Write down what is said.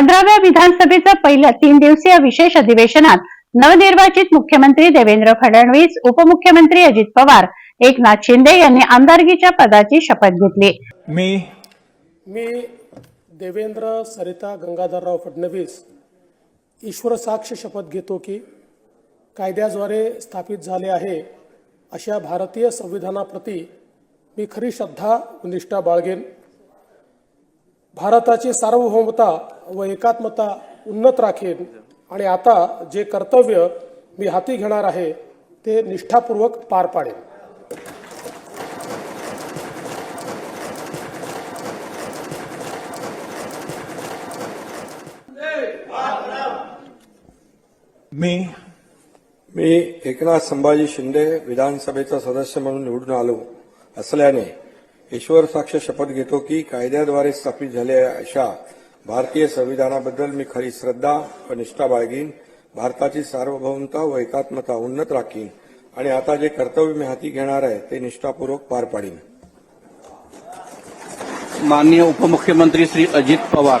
पंधराव्या विधानसभेचं पहिल्या तीन दिवसीय विशेष अधिवेशनात नवनिर्वाचित मुख्यमंत्री देवेंद्र फडणवीस उपमुख्यमंत्री अजित पवार एकनाथ शिंदे यांनी आमदारकीच्या पदाची शपथ घेतली. मी मी देवेंद्र सरिता गंगाधरराव फडणवीस ईश्वर साक्ष शपथ घेतो की कायद्याद्वारे स्थापित झाले आहे अशा भारतीय संविधानाप्रती मी खरी श्रद्धा निष्ठा बाळगेन. भारताची सार्वभौमता व एकात्मता उन्नत राखेन आणि आता जे कर्तव्य मी हाती घेणार आहे ते निष्ठापूर्वक पार पाडेन मी मी एकनाथ संभाजी शिंदे विधानसभेचा सदस्य म्हणून निवडून आलो असल्याने ईश्वर साक्ष शपथ घेतो की कायद्याद्वारे स्थापित झालेल्या अशा भारतीय संविधानाबद्दल मी खरी श्रद्धा व निष्ठा बाळगीन भारताची सार्वभौमता व एकात्मता उन्नत राखीन आणि आता जे कर्तव्य मी हाती घेणार आहे ते निष्ठापूर्वक पार पाडीन. माननीय उपमुख्यमंत्री श्री अजित पवार